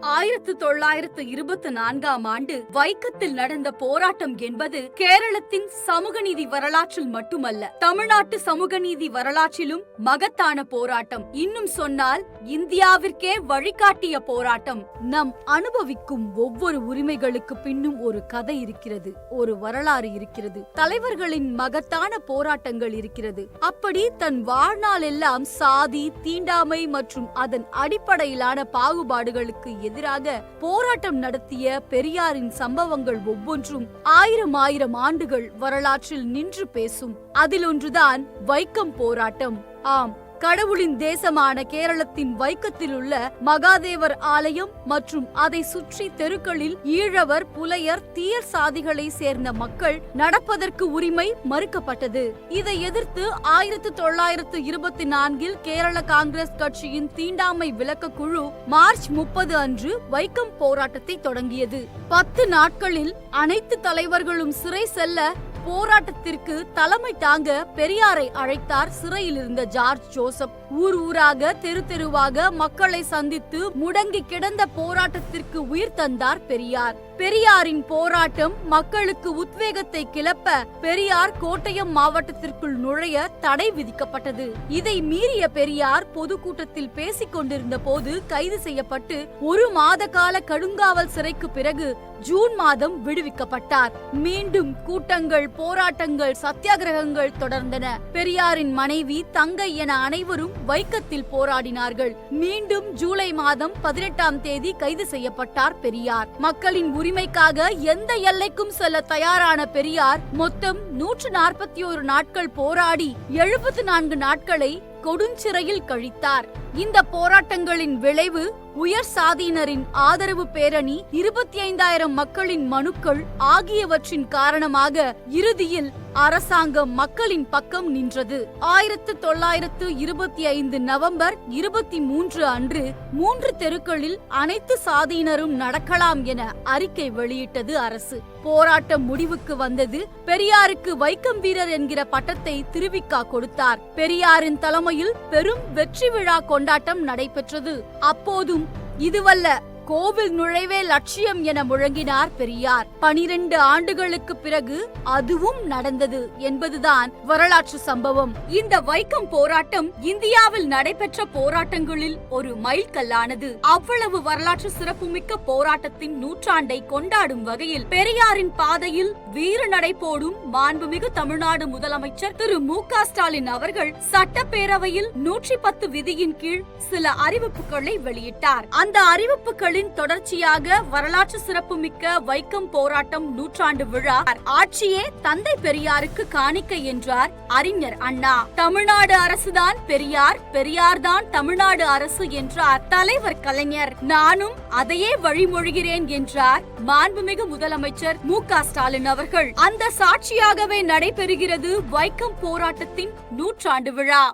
ஆயிரத்து தொள்ளாயிரத்து இருபத்தி நான்காம் ஆண்டு வைக்கத்தில் நடந்த போராட்டம் என்பது கேரளத்தின் சமூக நீதி வரலாற்றில் மட்டுமல்ல தமிழ்நாட்டு சமூக நீதி வரலாற்றிலும் மகத்தான போராட்டம். இன்னும் சொன்னால் இந்தியாவிற்கே வழிகாட்டிய போராட்டம். நம் அனுபவிக்கும் ஒவ்வொரு உரிமைகளுக்கு பின்னும் ஒரு கதை இருக்கிறது ஒரு வரலாறு இருக்கிறது. தலைவர்களின் மகத்தான போராட்டங்கள் இருக்கிறது. அப்படி தன் வாழ்நாள் எல்லாம் சாதி தீண்டாமை மற்றும் அதன் அடிப்படையிலான பாகுபாடுகளுக்கு எதிராக போராட்டம் நடத்திய பெரியாரின் சம்பவங்கள் ஒவ்வொன்றும் ஆயிரம் ஆயிரம் ஆண்டுகள் வரலாற்றில் நின்று பேசும். அதில் ஒன்றுதான் வைக்கம் போராட்டம். ஆம் கடவுளின் தேசமான கேரளத்தின் வைக்கத்தில் உள்ள மகாதேவர் ஆலயம் மற்றும் அதை சுற்றி தெருக்களில் ஈழவர் புலையர் தீயர் சாதிகளை சேர்ந்த மக்கள் நடப்பதற்கு உரிமை மறுக்கப்பட்டது. இதை எதிர்த்து ஆயிரத்து தொள்ளாயிரத்து இருபத்தி நான்கில் கேரள காங்கிரஸ் கட்சியின் தீண்டாமை விளக்க குழு மார்ச் முப்பது அன்று வைக்கம் போராட்டத்தை தொடங்கியது. பத்து நாட்களில் அனைத்து தலைவர்களும் சிறை செல்ல போராட்டத்திற்கு தலைமை தாங்க பெரியாரை அழைத்தார் சிறையில் இருந்த ஜார்ஜ் ஜோசப். ஊர் ஊராக தெரு தெருவாக மக்களை சந்தித்து முடங்கி கிடந்த போராட்டத்திற்கு உயிர் தந்தார் பெரியார். பெரியாரின் போராட்டம் மக்களுக்கு உத்வேகத்தை கிளப்ப பெரியார் கோட்டயம் மாவட்டத்திற்குள் நுழைய தடை விதிக்கப்பட்டது. இதை மீறிய பெரியார் பொதுக்கூட்டத்தில் பேசிக் கொண்டிருந்த போது கைது செய்யப்பட்டு ஒரு மாத கால கடுங்காவல் சிறைக்கு பிறகு ஜூன் மாதம் விடுவிக்கப்பட்டார். மீண்டும் கூட்டங்கள் போராட்டங்கள் சத்தியாகிரகங்கள் தொடர்ந்தன. பெரியாரின் மனைவி தங்கை என அனைவரும் வைக்கத்தில் போராடினார்கள். மீண்டும் ஜூலை மாதம் பதினெட்டாம் தேதி கைது செய்யப்பட்டார் பெரியார். மக்களின் உரிமைக்காக எந்த எல்லைக்கும் செல்ல தயாரான பெரியார் மொத்தம் நூற்று நாற்பத்தி ஒரு நாட்கள் போராடி எழுபத்து நான்கு நாட்களை கொடுஞ்சிறையில் கழித்தார். இந்த போராட்டங்களின் விளைவு உயர் சாதியினரின் ஆதரவு பேரணி இருபத்தி ஐந்தாயிரம் மக்களின் மனுக்கள் ஆகியவற்றின் காரணமாக இறுதியில் அரசாங்கம் மக்களின் பக்கம் நின்றது. ஆயிரத்து தொள்ளாயிரத்து இருபத்தி ஐந்து நவம்பர் இருபத்தி மூன்று அன்று மூன்று தெருக்களில் அனைத்து சாதியினரும் நடக்கலாம் என அறிக்கை வெளியிட்டது அரசு. போராட்டம் முடிவுக்கு வந்தது பெரியாருக்கு வைக்கம் வீரர் என்கிற பட்டத்தை திருவிக்கா கொடுத்தார். பெரியாரின் தலைமையில் பெரும் வெற்றி விழா கொண்டு கொண்டாட்டம் நடைபெற்றது. அப்போதும் இதுவல்ல கோவில் நுழைவே லட்சியம் என முழங்கினார் பெரியார். பனிரெண்டு ஆண்டுகளுக்கு பிறகு அதுவும் நடந்தது என்பதுதான் வரலாற்று சம்பவம். இந்த வைக்கம் போராட்டம் இந்தியாவில் நடைபெற்ற போராட்டங்களில் ஒரு மைல்கல்லானது. அவ்வளவு வரலாற்று சிறப்புமிக்க போராட்டத்தின் நூற்றாண்டை கொண்டாடும் வகையில் பெரியாரின் பாதையில் வீர நடை போடும் மாண்புமிகு தமிழ்நாடு முதலமைச்சர் திரு மு க ஸ்டாலின் அவர்கள் சட்டப்பேரவையில் நூற்றி பத்து விதியின் கீழ் சில அறிவிப்புகளை வெளியிட்டார். அந்த அறிவிப்புகளின் தொடர்ச்சியாக வரலாற்று சிறப்புமிக்க வைக்கம் போராட்டம் நூற்றாண்டு விழா. ஆட்சியே தந்தை பெரியாருக்கு காணிக்க என்றார் அறிஞர் அண்ணா. தமிழ்நாடு அரசுதான் பெரியார் பெரியார்தான் தமிழ்நாடு அரசு என்றார் தலைவர் கலைஞர். நானும் அதையே வழிமொழிகிறேன் என்றார் மாண்புமிகு முதலமைச்சர் மு க ஸ்டாலின் அவர்கள். அந்த சாட்சியாகவே நடைபெறுகிறது வைக்கம் போராட்டத்தின் நூற்றாண்டு விழா.